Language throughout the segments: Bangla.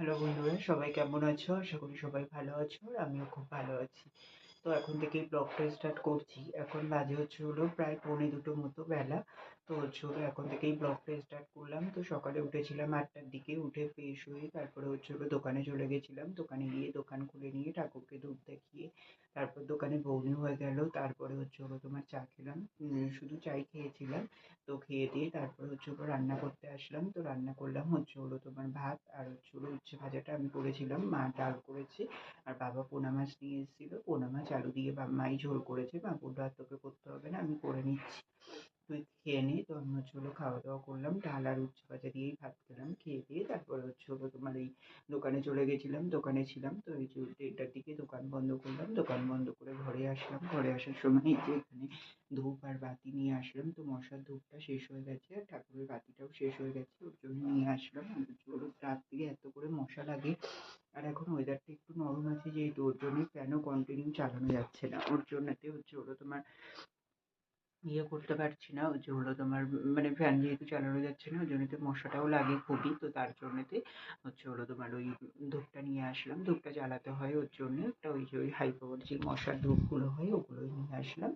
হ্যালো বন্ধুরা, সবাই কেমন আছো? আশা করি সবাই ভালো আছো আমিও খুব ভালো আছি। তো এখন থেকেই ব্লগটা স্টার্ট করছি। এখন বাজে হচ্ছে হলো প্রায় পৌনে দুটো মতো বেলা। তো হচ্ছে হলো এখন থেকেই ব্লগটা স্টার্ট করলাম। তো সকালে উঠেছিলাম আটটার দিকে, উঠে ফ্রেশ হয়ে তারপরে হচ্ছে হলো দোকানে চলে গেছিলাম। দোকানে গিয়ে দোকান খুলে নিয়ে ঠাকুরকে ধূপ দেখিয়ে তারপর দোকানে বৌনি হয়ে গেল। তারপরে হচ্ছে হলো তোমার চা খেলাম। শুধু চাই খেয়েছিলাম। তো খেয়ে দিয়ে তারপর হচ্ছে হলো রান্না করতে আসলাম। তো রান্না করলাম হচ্ছে হলো তোমার ভাত আর হচ্ছে হলো উচ্ছে ভাজাটা আমি করেছিলাম। মা ডাল করেছে আর বাবা পোনা মাছ নিয়ে এসেছিল। পোনা মাছ আলু দিয়ে মাই ঝোল করেছে। বাবুটা আর তোকে করতে হবে না, আমি করে নিচ্ছি। তুই খেয়ে নে তো আমি হচ্ছে হলো খাওয়া দাওয়া করলাম। ডাল আর উচ্ছে ভাজা দিয়েই ভাত খেলাম, খেয়ে দিয়ে তারপরে হচ্ছে হলো তোমার এই দোকানে চলে গেছিলাম, দোকানে ছিলাম। তো এই যে দেড়টার দিকে দোকান বন্ধ করলাম, দোকান বন্ধ করে ঘরে আসলাম। ঘরে আসার সময় এই যে এখানে ধূপ আর বাতি নিয়ে আসলাম। তো মশার ধূপটা শেষ হয়ে গেছে আর ঠাকুরের বাতিটাও শেষ হয়ে গেছে। ওর জন্য নিয়ে আসলাম। হলো রাত থেকে এত করে মশা লাগে আর এখন ওয়েদারটা একটু নরম আছে যেহেতু ওর জন্যই ফ্যানও কন্টিনিউ চালানো যাচ্ছে না? ওর জন্যতে হচ্ছে হলো তোমার ইয়ে করতে পারছি না। ওই যে হলো তোমার মানে ফ্যান যেহেতু চালানো যাচ্ছে না ওই জন্যতে মশাটাও লাগে খুবই, তো তার জন্যতে হচ্ছে হলো তোমার ওই ধূপটা নিয়ে আসলাম। ধূপটা জ্বালাতে হয় ওর জন্য। একটা ওই যে ওই হাই যে মশার ধূপগুলো হয়, ওগুলোই নিয়ে আসলাম।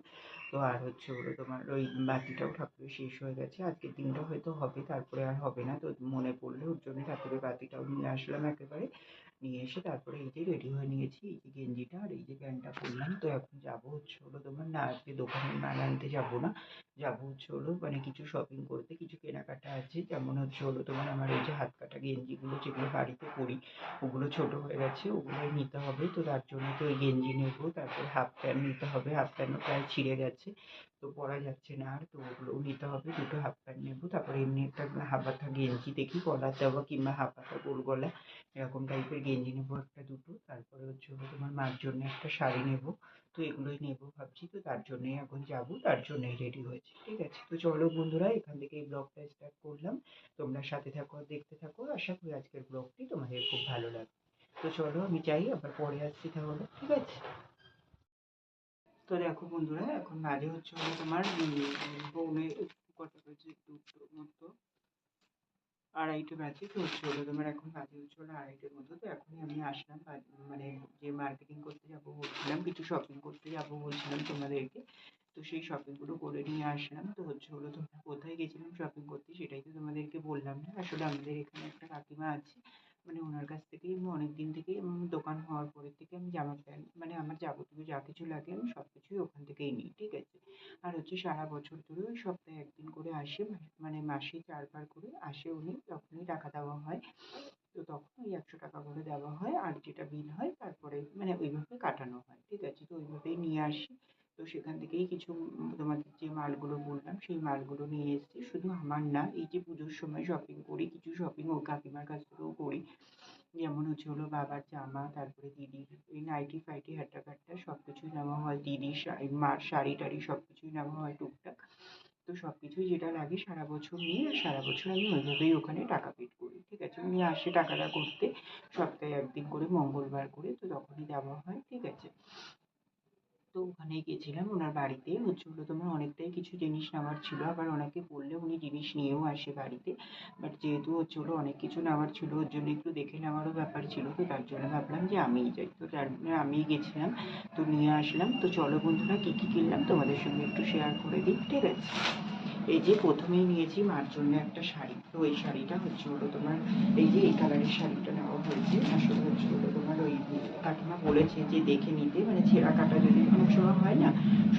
তো আর হচ্ছে হলো তোমার ওই বাতিটাও ঠাকুরের শেষ হয়ে গেছে। আজকের দিনটা হয়তো হবে, তারপরে আর হবে না। তো মনে পড়লে ওর জন্য ঠাকুরের বাতিটাও নিয়ে আসলাম একেবারে। নিয়ে এসে তারপরে এই যে রেডি হয়ে নিয়েছি। এই যে গেঞ্জিটা আর এই যে প্যান্টটা পরলাম। তো এখন যাব হচ্ছে হলো তোমার না, আজকে দোকানে মাল আনতে যাব না। যাব হচ্ছে হলো মানে কিছু শপিং করতে, কিছু কেনাকাটা আছে। যেমন হচ্ছে হলো তোমার আমার এই যে হাত কাটা গেঞ্জিগুলো যেগুলো বাড়িতে পরি, ওগুলো ছোট হয়ে গেছে, ওগুলোই নিতে হবে। তো তার জন্য তো ওই গেঞ্জি নেব, তারপরে হাফ প্যান্ট নিতে হবে। হাফ প্যান্টও প্রায় ছিঁড়ে গেছে। তো পরা যাচ্ছে না। আর তো ওগুলোও নিতে হবে, দুটো হাফ প্যান্ট নেব, তারপরে এমনি একটা হাফ হাতা গেঞ্জি দেখি গলার দেওয়া কিংবা হাফ হাতা গোল গলা, এরকম টাইপের গেঞ্জি নেব একটা দুটো। তারপরে হচ্ছে তোমার মার জন্য একটা শাড়ি নেব, তো এগুলোই নেব ভাবছি, তো তার জন্যই এখন যাব, তার জন্যই রেডি হয়েছি, ঠিক আছে? তো চলো বন্ধুরা, এখান থেকে এই ব্লগটা স্টার্ট করলাম। তোমরা সাথে থাকো দেখতে থাকো, আশা করি আজকের ব্লগটি তোমাদের খুব ভালো লাগবে। তো চলো আমি যাই, আবার পরে আসছি তাহলে, ঠিক আছে? তো দেখো বন্ধুরা, এখন বাজে হচ্ছে হলো তোমার পৌনে কটা বাজে, দুটো মতো, আড়াইটে বাজে, তো হচ্ছে হলো তোমার এখন বাজে হচ্ছে হলো আড়াইটের মতো, তো এখনই আমি আসলাম মানে যে মার্কেটিং করতে যাব বলছিলাম, কিছু শপিং করতে যাব বলছিলাম তোমাদেরকে, তো সেই শপিংগুলো করে নিয়ে আসলাম, তো হচ্ছে হলো তোমরা কোথায় গেছিলাম শপিং করতে সেটাই তো তোমাদেরকে বললাম না, আসলে আমাদের এখানে একটা কাকিমা আছে মানে ওনার কাছ থেকেই আমি অনেক দিন থেকেই দোকান হওয়ার পরের থেকে আমি জামা প্যান্ট মানে আমার যাবতীয় যা কিছু লাগে আমি সব কিছুই ওখান থেকেই নিই, ঠিক আছে? আর হচ্ছে সারা বছর ধরে ওই সপ্তাহে একদিন করে আসে মানে মাসে চারবার করে আসে উনি, তখনই টাকা দেওয়া হয়। তো তখন ওই একশো টাকা করে দেওয়া হয়, আর যেটা বিল হয় তারপরে মানে ওইভাবে কাটানো হয়, ঠিক আছে? তো ওইভাবেই নিয়ে আসি। তো সেখান থেকেই কিছু তোমাদের যে মালগুলো বললাম, সেই মালগুলো নিয়ে এসেছি। শুধু আমার না, এই যে পুজোর সময় শপিং করি, কিছু শপিং ও কাকিমার কাছ থেকেও করি। যেমন হচ্ছে হলো বাবার জামা, তারপরে দিদির এই নাইটি ফাইটি হাট্টা কাট্টা সব কিছুই নেওয়া হয়। দিদির শাড়ি মার শাড়ি টাড়ি সব কিছুই নেওয়া হয় টুকটাক। তো সব কিছুই যেটা লাগে সারা বছর নিয়ে, আর সারা বছর আমি ওইভাবেই ওখানে টাকা পেড করি, ঠিক আছে? উনি আসে টাকাটা করতে, সপ্তাহে একদিন করে মঙ্গলবার করে, তো তখনই দেওয়া হয়, ঠিক আছে? তো ওখানে গেছিলাম ওনার বাড়িতে। হচ্ছে হলো তোমার অনেকটাই কিছু জিনিস নেওয়ার ছিল। আবার ওনাকে বললে উনি জিনিস নিয়েও আসে বাড়িতে। বাট যেহেতু হচ্ছে হলো অনেক কিছু নেওয়ার ছিল, ওর জন্য একটু দেখে নেওয়ারও ব্যাপার ছিল তো তার জন্য ভাবলাম যে আমিই যাই। তো তার জন্য আমিই গেছিলাম, তো নিয়ে আসলাম। তো চলো বন্ধুরা কী কী কিনলাম তোমাদের সঙ্গে একটু শেয়ার করে দিই, ঠিক আছে? এই যে প্রথমেই নিয়েছি, মার জন্য একটা শাড়ি। তো ওই শাড়িটা হচ্ছে হলো তোমার, এই যে এই কালারের শাড়িটা নেওয়া হয়েছে আসলে হচ্ছে হলো তোমার ওই কাকিমা বলেছে যে দেখে নিতে মানে ছেঁড়া কাটা যদি অনেক সময় হয় না,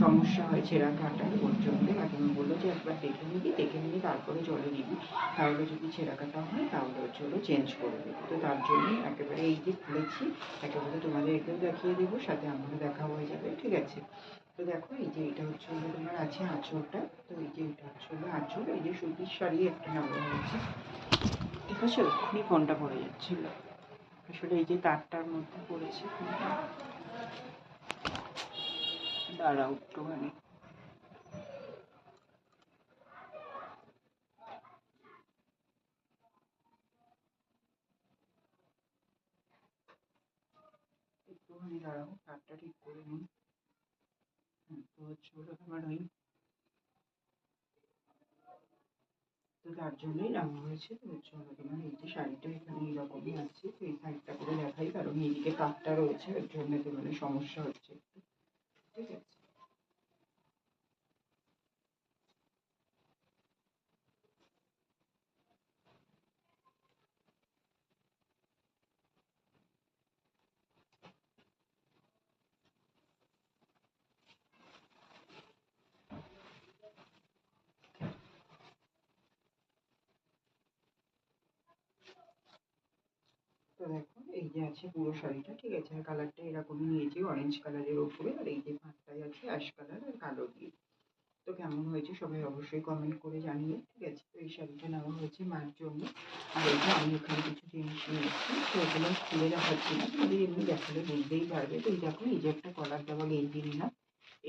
সমস্যা হয় ছেঁড়া কাটার, ওর জন্য কাকিমা বলল যে একবার দেখে নিবি দেখে নিবি তারপরে জলে দিবি তাহলে যদি ছেঁড়া কাটা হয়, তাহলে হচ্ছে হলো চেঞ্জ করে দেবো। তো তার জন্য একেবারে এই যে খুলেছি, একেবারে তোমাদেরকেও দেখিয়ে দেবো, সাথে আমারও দেখা হয়ে যাবে, ঠিক আছে? তো দেখো, এই যে এটা হচ্ছে হলো তোমার আছে আঁচলটা। তো এই যে এটা হচ্ছে হলো আঁচল, এই যে সুতির শাড়ি একটা নেওয়া হয়েছে। ঠিক আছে ওখানে ফোনটা পড়ে যাচ্ছিল। আসলে এই যে তারটার মধ্যে পড়েছে ফোনটা। দাঁড়াও একটুখানি। একটুখানি দাঁড়াও, তারটা ঠিক করে নিই। তো ছোট তোমার তো তার জন্যই নেওয়া হয়েছে। তো চলো তোমার এই যে শাড়িটা এখানে এইরকমই আছে। তো এই শাড়িটা করে দেখাই, কারণ এইদিকে কাঠটা রয়েছে ওর জন্য তো মানে সমস্যা হচ্ছে ঠিক আছে? তো দেখো এই যে আছে পুরো শাড়িটা, ঠিক আছে? আর কালারটা এরকমই নিয়েছি অরেঞ্জ কালারের ওপরে আর এই যে পাঁচটায় আছে অ্যাশ কালার আর কালো দিয়ে। তো কেমন হয়েছে সবাই অবশ্যই কমেন্ট করে জানিয়ে, ঠিক আছে? তো এই শাড়িটা নেওয়া হয়েছে মার জন্য। আর যে আমি এখানে কিছু জিনিস নিয়েছি তো ওগুলো খুলে দেখাচ্ছি না তোমাদের এমনি দেখালে বুঝতেই পারবে। তো এই দেখো এই যে একটা কলার দেওয়া গেঞ্জি নিলাম।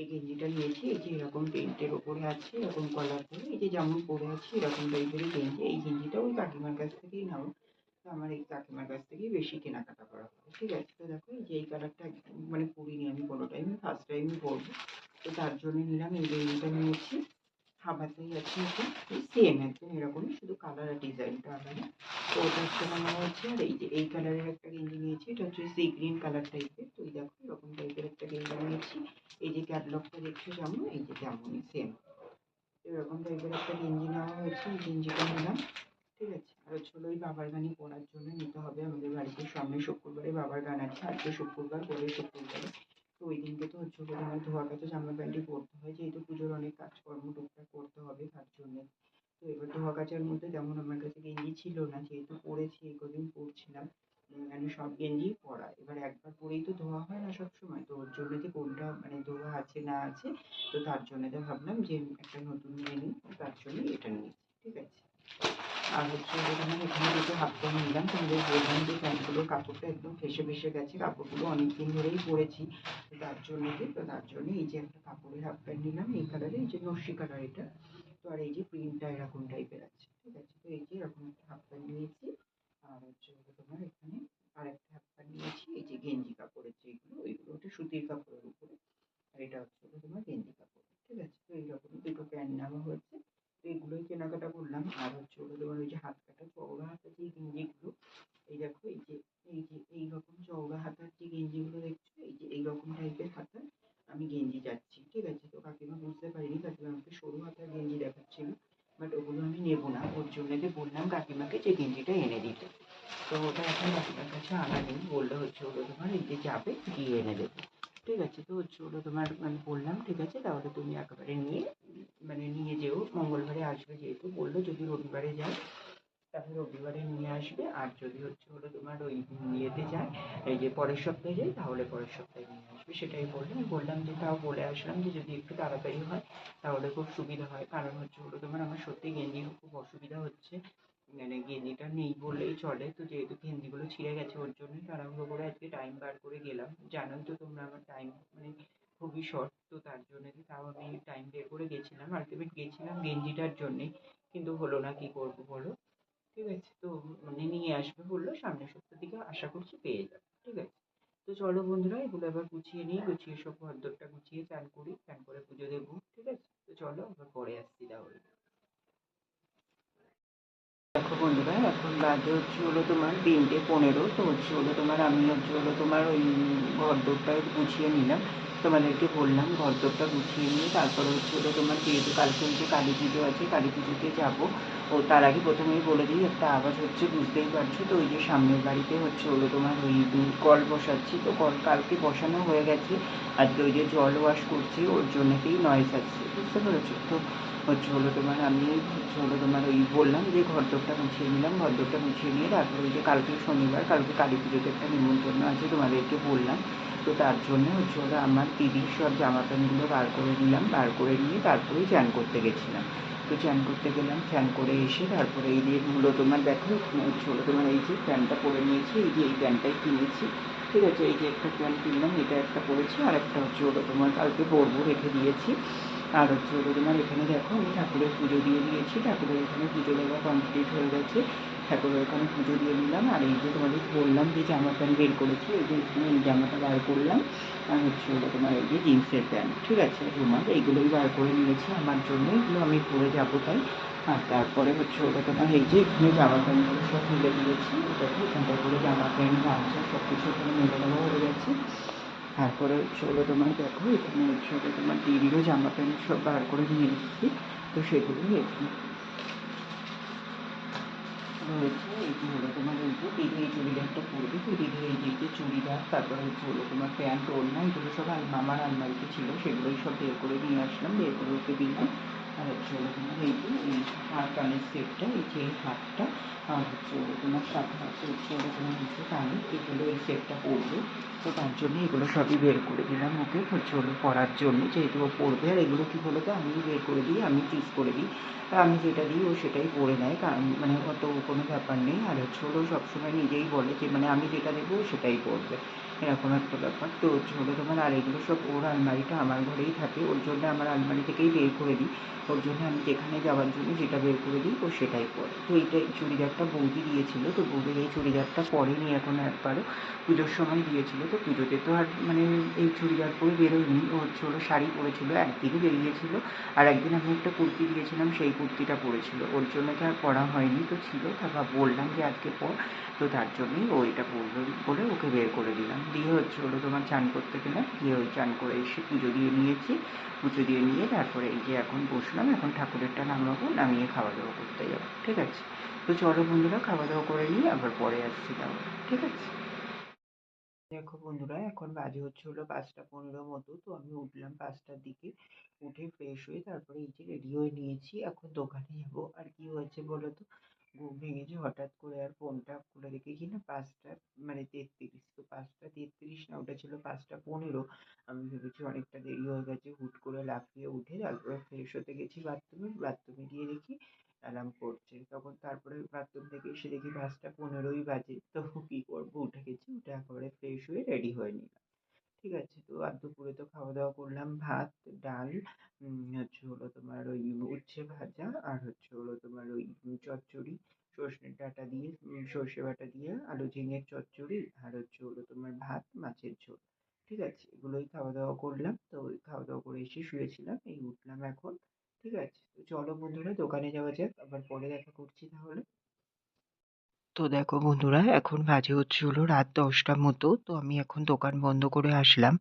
এই গেঞ্জিটা নিয়েছি, এই যে এরকম প্রিন্টের ওপরে আছে, এরকম কলার করে, এই যে যেমন পরে আছে এরকম টাইপেরই গেঞ্জি। এই গেঞ্জিটা ওই কাকিমার কাছ থেকেই নেওয়া। তো আমার এই কাকিমার কাছ থেকেই বেশি কেনাকাটা করা হয়। ঠিক আছে? তো দেখো যে এই কালারটা মানে পরিনি আমি কোনো টাইমে ফার্স্ট টাইমই পরবো। তো তার জন্য নিলাম, এই গেঞ্জিটা নিয়েছি। হাবাতেই আছে এটা এই সেম একদম এরকমই, শুধু কালার আর ডিজাইনটা আলাদা। তো ওটা একটা নেওয়া হচ্ছে, আর এই যে এই কালারের একটা গেঞ্জি নিয়েছি। এটা হচ্ছে সি গ্রিন কালার টাইপের তো এই দেখো, এরকম টাইপের একটা গেঞ্জি নিয়েছি। এই যে ক্যাটলগটা দেখছ যেমন এই যে তেমনই সেম এরকম টাইপের একটা গেঞ্জি নেওয়া হয়েছে। এই গেঞ্জিটা নিলাম। ঠিক আছে? আর হলো ওই বাবার গানই পড়ার জন্য নিতে হবে। আমাদের বাড়িতে সামনে শুক্রবারে বাবার গান আছে। আজকে শুক্রবার পরের শুক্রবারে। তো ওই দিনকে তো হচ্ছে হলো আমার ধোয়া কাচা জামা প্যান্টই পরতে হয়। যেহেতু পুজোর অনেক কাজকর্ম টুকটাক করতে হবে তার জন্যে। তো এবার ধোয়া কাচার মধ্যে তেমন আমার কাছে গেঞ্জি ছিল না। যেহেতু পরেছি এই কদিন পরছিলাম মানে সব গেঞ্জিই পরা। এবার একবার পরেই তো ধোয়া হয় না সব সময় তো ওর জন্য যে কোনটা মানে ধোয়া আছে না আছে, তো তার জন্য তো ভাবলাম যে একটা নতুন নিয়ে নিই তার জন্য এটা নিয়েছি। ঠিক আছে? আর হচ্ছে এখানে এখানে দুটো হাফ প্যান্ট নিলাম তোমাদের বললাম যে প্যান্টগুলোর কাপড়টা একদম ফেসে ফেসে গেছে, কাপড়গুলো অনেক দিন ধরেই পরেছি। তার জন্য তো তার জন্য এই যে একটা কাপড়ের হাফ প্যান্ট নিলাম, এই কালারে এই যে নস্যি কালার এটা। তো আর এই যে প্রিন্টটা এরকম টাইপের আছে, ঠিক আছে? তো এই যে এরকম একটা হাফ প্যান্ট নিয়েছি, আর হচ্ছে তোমার এখানে আরেকটা হাফ প্যান্ট নিয়েছি, এই যে গেঞ্জি কাপড়ের যেগুলো, ওইগুলো, ওটা সুতির কাপড়ের উপরে আর এটা হচ্ছে তোমার গেঞ্জি কাপড় ঠিক আছে তো এইরকম দুটো প্যান্ট নেওয়া হয়েছে তো এগুলোই কেনাকাটা করলাম আর হচ্ছে ওগুলো তোমার ওই যে হাত কাটা চওড়া হাতের যে গেঞ্জিগুলো এই দেখো এই যে এই যে এইরকম চওড়া হাতার যে গেঞ্জিগুলো দেখছ এই যে এইরকম টাইপের হাতার আমি গেঞ্জি যাচ্ছি ঠিক আছে তো কাকিমা বুঝতে পারিনি কাকিমা আমাকে সরু হাতার গেঞ্জি দেখাচ্ছিল বাট ওগুলো আমি নেব না ওর জন্য যে বললাম কাকিমাকে যে গেঞ্জিটা এনে দিতে তো ওটা এখন কাকিমার কাছে আনা নেই। বললে হচ্ছে ওগুলো তোমার যে যাবে গিয়ে এনে দেবে। ঠিক আছে, তো হচ্ছে ওগুলো তোমার আমি বললাম, ঠিক আছে, তাহলে তুমি একেবারে নিয়ে মানে নিয়ে যেও। মঙ্গলবারে আসবে যেহেতু, বলল যদি রবিবারে যায়, তাহলে রবিবারে নিয়ে আসবে। আর যদি হচ্ছে হলো তোমার ওই ইয়েতে যায়, এই যে পরের সপ্তাহে যায়, তাহলে পরের সপ্তাহে নিয়ে আসবে। সেটাই বলল। আমি বললাম যে, তাও বলে আসলাম যে, যদি একটু তাড়াতাড়ি হয়, তাহলে খুব সুবিধা হয়। কারণ হচ্ছে হলো তোমার আমার সত্যি গেঞ্জি খুব অসুবিধা হচ্ছে। মানে গেঞ্জিটা নেই বললেই চলে। তো যেহেতু গেঞ্জিগুলো ছিঁড়ে গেছে, ওর জন্যই তাড়াহুড়ো করে আজকে টাইম বার করে গেলাম। জানোই তো তোমরা আমার টাইম মানে খুবই শর্ট তো তার জন্য তাও আমি টাইম বের করে গেছিলাম। আলটিমেট গেছিলাম গেঞ্জিটার জন্যে, কিন্তু হলো না, কি করব বলো? ঠিক আছে, তো মানে নিয়ে আসবে বলল সামনের সপ্তাহ থেকে আশা করছি পেয়ে যাবে। ঠিক আছে, তো চলো বন্ধুরা, এগুলো আবার গুছিয়ে নিই, গুছিয়ে সব ঘরদোরটা গুছিয়ে চান করি চান করে পুজো দেবো। ঠিক আছে, তো চলো আবার পরে আসছি তাহলে। দেখো বন্ধুরা, এখন বাজে হচ্ছে হলো তোমার তিনটে পনেরো। তো হচ্ছে হলো তোমার আমি হচ্ছে হলো তোমার ওই ঘরদোরটা গুছিয়ে নিলাম। তোমাদেরকে বললাম ঘরদোরটা গুছিয়ে নিয়ে তারপরে হচ্ছে হলো তোমার যেহেতু কালকে হচ্ছে কালী পুজো আছে, কালী পুজোতে যাব। ও তার আগে প্রথমেই বলে দিই, একটা আওয়াজ হচ্ছে, বুঝতেই পারছ তো, ওই যে সামনের বাড়িতে হচ্ছে হলো তোমার ওই কল বসাচ্ছি। তো কল কালকে বসানো হয়ে গেছে। আজকে ওই যে জল ওয়াশ করছি, ওর জন্যতেই নয়েস আসছে, বুঝতে পেরেছ? তো হলো তোমার আমি হলো তোমার ওই বললাম যে ঘরদোরটা মুছিয়ে নিলাম, ঘরদোরটা মুছিয়ে নিয়ে তারপর ওই যে কালকে শনিবার, কালকে কালী পুজোতে একটা নিমন্ত্রণ আছে তোমাদেরকে বললাম। তো তার জন্য হচ্ছে হলো আমার দিদির সব জামা প্যান্টগুলো বার করে নিলাম, বার করে নিয়ে তারপরেই চান করতে গেছিলাম। তো চান করতে গেলাম, চান করে এসে তারপরে এই যে হলো তোমার দেখো হলো তোমার এই যে প্যান্টটা পরে নিয়েছি, এই যে এই প্যান্টটাই কিনেছি। ঠিক আছে, এই যে একটা প্যান্ট কিনলাম, এটা একটা পরেছি আর একটা হচ্ছে হলো তোমার কালকে পরবো রেখে দিয়েছি। আর হচ্ছে হলো তোমার এখানে দেখো, আমি ঠাকুরের পুজো দিয়ে দিয়েছি। ঠাকুরের এখানে পুজো দেওয়া কমপ্লিট হয়ে গেছে। ঠাকুরের ওখানে পুজো দিয়ে দিলাম আর এই যে তোমাদের বললাম যে জামা প্যান্ট বের করেছি, এই যে এখানে এই জামাটা বার করলাম। আর হচ্ছে হলো তোমার এই যে জিন্সের প্যান্ট, ঠিক আছে? রুমাল, এইগুলোই বার করে নিয়েছি আমার জন্য। এগুলো আমি পরে যাব তাই। আর তারপরে হচ্ছে ওটা তোমার এই যে এখানে জামা প্যান্টগুলো সব মিলে দিয়েছি। দেখো, এখানটায় করে জামা প্যান্ট, গামছা সব কিছু এখানে মেলে দেওয়া হয়ে গেছে। তারপরে হচ্ছে হলো তোমার দেখো, এখানে হচ্ছে হলো তোমার দিদিরও জামা প্যান্ট সব বার করে নিয়ে এসেছি, তো সেগুলো এখানে রয়েছে এটি হলো তোমার এই চুড়িদারটা দিদি এই চুড়িদার, তারপরে হচ্ছে হলো তোমার প্যান্ট সব আলমারিতে ছিল, সেগুলোই সব বের করে নিয়ে আসলাম, বের করে ওকে দিলাম। আর হচ্ছে তোমার এই যে এই কানের সেটটা এই যে হাতটা আর হচ্ছে হলো তোমার সাথে হাতে হচ্ছে তোমার নিচে কানের এগুলো এই সেটটা পরবে তো তার জন্য এগুলো সবই বের করে দিলাম ওকে হচ্ছে হলো পরার জন্য যেহেতু ও পরবে আর এগুলো কী বলো তো আমি বের করে দিই আমি চুজ করে দিই আমি যেটা দিই ও সেটাই পরে নেয় কারণ মানে অত কোনো ব্যাপার নেই আর হচ্ছে হলো সবসময় নিজেই বলে যে মানে আমি যেটা দেবো সেটাই পরবে এরকম একটা ব্যাপার। তো তোমার আর এগুলো সব ওর আলমারিটা আমার ঘরেই থাকে। ওর জন্য আমার আলমারি থেকেই বের করে দিই। ওর জন্য আমি যেখানে যাওয়ার জন্য যেটা বের করে দিই, ও সেটাই পরে তো এইটা চুড়িদারটা বৌদি দিয়েছিল। তো বৌদির এই চুড়িদারটা পরেনি এখন একবারও। পুজোর সময় দিয়েছিল। তো পুজোতে তো আর মানে এই চুড়িদার পরে বেরোয়নি। ও হচ্ছে শাড়ি পরেছিল, একদিনই বেরিয়েছিল। আর একদিন আমি একটা কুর্তি দিয়েছিলাম, সেই কুর্তিটা পরেছিল। ওর জন্য তো আর পরা হয়নি, তো ছিল। তারপর বললাম যে আজকে পর। তো তার জন্যই ও এটা পরবে বলে ওকে বের করে দিলাম। দিয়ে হচ্ছে হলো তোমার চান করতে গেলাম দিয়ে ওই চান করে এসে পুজো দিয়ে নিয়েছি। পুজো দিয়ে নিয়ে তারপরে এই যে এখন বসলাম, এখন ঠাকুরেরটা নামাবো, নামিয়ে খাওয়া দাওয়া করতে যাব, ঠিক আছে? তো চলো বন্ধুরা খাওয়া দাওয়া করে নিয়ে আবার পরে আসছি তাহলে, ঠিক আছে? দেখো বন্ধুরা, এখন বাজে হচ্ছে হলো পাঁচটা পনেরো মতো, তো আমি উঠলাম পাঁচটার দিকে। উঠে ফ্রেশ হয়ে তারপরে এই যে রেডি হয়ে নিয়েছি, এখন দোকানে যাব। আর কি হয়েছে বলো তো? ঘুম ভেঙেছে, হঠাৎ করে আর ফোনটা খুলে দেখেছি না পাঁচটা মানে তেত্রিশ, তো পাঁচটা তেত্রিশ না, ওটা ছিল পাঁচটা পনেরো। আমি ভেবেছি অনেকটা দেরি হয়ে গেছে, হুট করে লাফিয়ে উঠে তারপরে ফ্রেশ হতে গেছি বাথরুমে বাথরুমে গিয়ে দেখি অ্যালার্ম করছে। তখন তারপরে বাথরুম থেকে এসে দেখি পাঁচটা পনেরোই বাজে, তো কী করব? উঠে গেছি, উঠে একেবারে ফ্রেশ হয়ে রেডি হয়ে নিলাম। ঠিক আছে, তো আর দুপুরে তো খাওয়া দাওয়া করলাম, ভাত, ডাল হচ্ছে হলো তোমার ওই উচ্ছে ভাজা আর হচ্ছে হলো তোমার ওই চচ্চড়ি সর্ষে ডাঁটা দিয়ে সর্ষে বাটা দিয়ে, আলু ঝিঙের চচ্চড়ি আর হচ্ছে হলো তোমার ভাত, মাছের ঝোল। ঠিক আছে, এগুলোই খাওয়া দাওয়া করলাম, তো ওই খাওয়া দাওয়া করে এসে শুয়েছিলাম, এই উঠলাম এখন। ঠিক আছে, তো চলো বন্ধুরা, দোকানে যাওয়া যাক, আবার পরে দেখা করছি তাহলে। তো দেখো বন্ধুরা, এখন বাজে হচ্ছে হলো রাত দশটার মতো, তো আমি এখন দোকান বন্ধ করে আসলাম।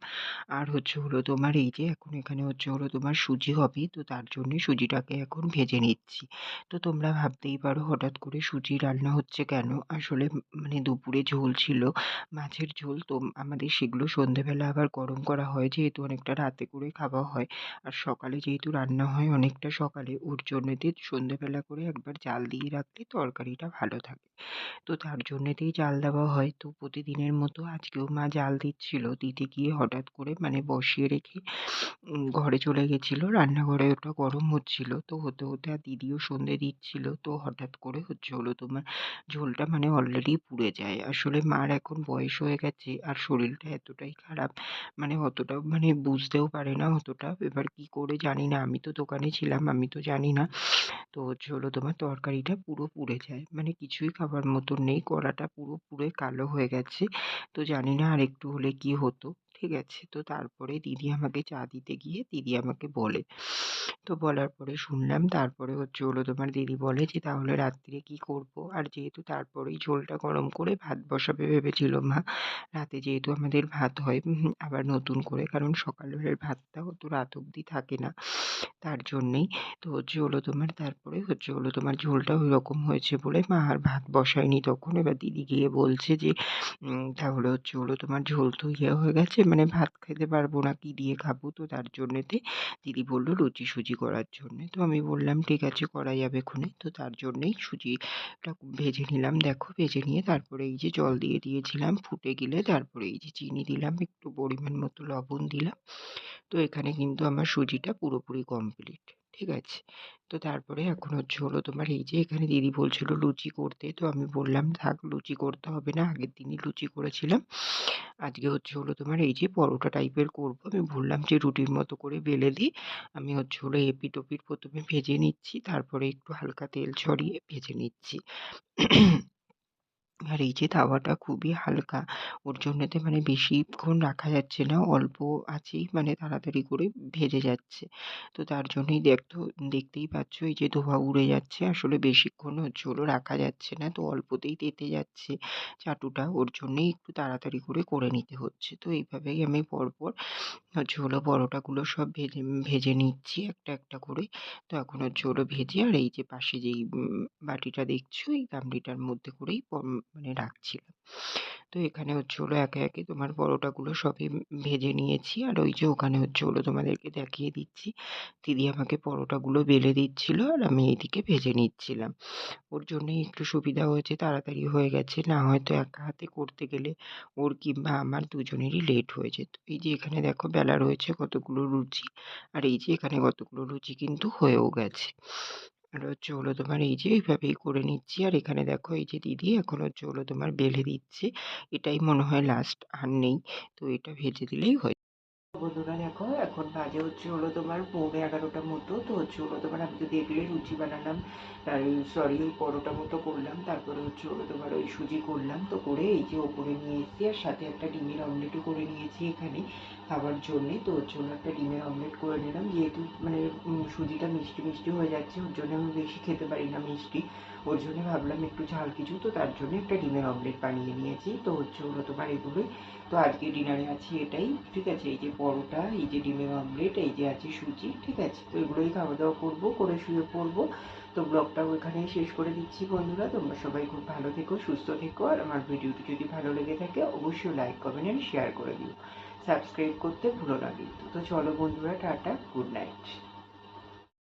আর হচ্ছে হলো তোমার এই যে এখন এখানে হচ্ছে হলো তোমার সুজি হবে, তো তার জন্যে সুজিটাকে এখন ভেজে নিচ্ছি। তো তোমরা ভাবতেই পারো হঠাৎ করে সুজি রান্না হচ্ছে কেন? আসলে মানে দুপুরে ঝোল ছিল, মাছের ঝোল, তো আমাদের সেগুলো সন্ধেবেলা আবার গরম করা হয়, যেহেতু অনেকটা রাতে করে খাওয়া হয়। আর সকালে যেহেতু রান্না হয় অনেকটা সকালে, ওর জন্যতে সন্ধেবেলা করে একবার জাল দিয়ে রাখলে তরকারিটা ভালো থাকে। তো তার জন্যেতেই জাল দেওয়া হয়। তো প্রতিদিনের মতো আজকেও মা জাল দিচ্ছিল। দিতে গিয়ে হঠাৎ করে মানে বসিয়ে রেখে ঘরে চলে গেছিল। রান্নাঘরে ওটা গরম হচ্ছিল। তো হতে হতে আর দিদিও সন্ধে দিচ্ছিল। তো হঠাৎ করে হচ্ছে হলো তোমার ঝোলটা মানে অলরেডি পুড়ে যায়। আসলে মার এখন বয়স হয়ে গেছে আর শরীরটা এতটাই খারাপ মানে অতটা মানে বুঝতেও পারে না অতটা। এবার কি করে জানি না। আমি তো দোকানে ছিলাম, আমি তো জানি না। তো হচ্ছে হলো তোমার তরকারিটা পুরো পুড়ে যায়। মানে কিছুই খাবার মতন নেই কড়াটা পুরো পুড়ে কালো হয়ে গেছে। তো জানি না আর একটু হলে কি হতো। ঠিক আছে। তো তারপরে দিদি আমাকে চা দিতে গিয়ে দিদি আমাকে বলে, তো বলার পরে শুনলাম। তারপরে হচ্ছে হলো তোমার দিদি বলে যে, তাহলে রাত্রিরে কী করব? আর যেহেতু তারপরেই ঝোলটা গরম করে ভাত বসাবে ভেবেছিল মা, রাতে যেহেতু আমাদের ভাত হয় আবার নতুন করে, কারণ সকালের ভাতটা অত রাত অবধি থাকে না তার জন্যেই। তো হচ্ছে হলো তোমার, তারপরে হচ্ছে হলো তোমার ঝোলটা ওই রকম হয়েছে বলে মা আর ভাত বসায়নি তখন। এবার দিদি গিয়ে বলছে যে তাহলে হচ্ছে হলো তোমার ঝোল তো ইয়ে হয়ে গেছে মানে ভাত খেতে পারব না, কী দিয়ে খাব? তো তার জন্যেতে দিদি বলল লুচি সুজি করার জন্যে। তো আমি বললাম, ঠিক আছে, করা যাবে খুনে তো তার জন্যেই সুজিটা ভেজে নিলাম। দেখো, ভেজে নিয়ে তারপরে এই যে জল দিয়ে দিয়েছিলাম, ফুটে গেলে তারপরে এই যে চিনি দিলাম, একটু পরিমাণ মতো লবণ দিলাম। তো এখানে কিন্তু আমার সুজিটা পুরোপুরি কমপ্লিট ঠিক আছে। তো তারপরে এখন হচ্ছে হলো তোমার এই যে এখানে দিদি বলছিল লুচি করতে, তো আমি বললাম, থাক, লুচি করতে হবে না, আগের দিনই লুচি করেছিলাম। আজকে হচ্ছে হলো তোমার এই যে পরোটা টাইপের করব। আমি বললাম যে রুটির মতো করে বেলে দিই। আমি হচ্ছে হলো এপিট ওপিট প্রথমে ভেজে নিচ্ছি, তারপরে একটু হালকা তেল ছড়িয়ে ভেজে নিচ্ছি। আর এই যে তাওয়াটা খুবই হালকা, ওর জন্যতে মানে বেশিক্ষণ রাখা যাচ্ছে না, অল্প আছেই মানে তাড়াতাড়ি করে ভেজে যাচ্ছে। তো তার জন্যই দেখতো, দেখতেই পাচ্ছ এই যে ধোঁয়া উড়ে যাচ্ছে, আসলে বেশিক্ষণ হলো রাখা যাচ্ছে না, তো অল্পতেই তেতে যাচ্ছে চাটুটা, ওর জন্যেই একটু তাড়াতাড়ি করে করে নিতে হচ্ছে। তো এইভাবেই আমি পরপর হচ্ছে হলো পরোটাগুলো সব ভেজে ভেজে নিচ্ছি একটা একটা করে। তো এখন হচ্ছে হলো ভেজে আর এই যে পাশে যেই বাটিটা দেখছ, এই গামলিটার মধ্যে করেই মানে রাখছিলাম। তো এখানে হচ্ছে হলো একে একে তোমার পরোটাগুলো সবই ভেজে নিয়েছি আর ওই যে ওখানে হচ্ছে হলো তোমাদেরকে দেখিয়ে দিচ্ছি। দিদি আমাকে পরোটাগুলো বেলে দিচ্ছিল আর আমি এইদিকে ভেজে নিচ্ছিলাম। ওর জন্যই একটু সুবিধা হয়েছে, তাড়াতাড়ি হয়ে গেছে, না হয়তো একা হাতে করতে গেলে ওর কিংবা আমার দুজনেরই লেট হয়ে যেত। এই যে এখানে দেখো বেলা রয়েছে কতগুলো লুচি আর এই যে এখানে কতগুলো লুচি কিন্তু হয়েও গেছে। আর হচ্ছে হলো তোমার এই যে এইভাবেই করে নিচ্ছি। আর এখানে দেখো এই যে দিদি এখন হচ্ছে হলো তোমার বেলে দিচ্ছে। এটাই মনে হয় লাস্ট আর নেই। তো এটা ভেজে দিলেই হয়ে বন্ধুরা, দেখো, এখন বাজে হচ্ছে হলো তোমার পৌনে এগারোটার মতো। তো হচ্ছে হলো তোমার আমি তো দেখলে লুচি বানালাম সরি ওই পরোটা মতো করলাম, তারপরে হচ্ছে হলো তোমার ওই সুজি করলাম, তো করে এই যে ওপরে নিয়ে এসেছি, আর সাথে একটা ডিমের অমলেটও করে নিয়েছি এখানে খাবার জন্যে। তো ওর জন্য একটা ডিমের অমলেট করে নিলাম, যেহেতু মানে সুজিটা মিষ্টি মিষ্টি হয়ে যাচ্ছে, ওর জন্য আমি বেশি খেতে পারি না মিষ্টি। ওর জন্য ভাবলাম একটু ঝাল কিছু, তো তার জন্য একটা ডিমের অমলেট বানিয়ে নিয়েছি। তো হচ্ছে হলো তোমার এগুলোই তো আজকে ডিনারে আছে এটাই, ঠিক আছে? এই যে পরোটা, এই যে ডিমের অমলেট, এই যে আছে সুজি, ঠিক আছে? তো এগুলোই খাওয়া দাওয়া করব, করে শুয়ে পড়ব। তো ব্লগটাও এখানেই শেষ করে দিচ্ছি বন্ধুরা। তোমরা সবাই খুব ভালো থেকো, সুস্থ থেকো। আর আমার ভিডিওটি যদি ভালো লেগে থাকে, অবশ্যই লাইক কমেন্ট অ্যান্ড শেয়ার করে দিও। সাবস্ক্রাইব করতে ভুলো না কিন্তু। তো চলো বন্ধুরা, টাটা গুড নাইট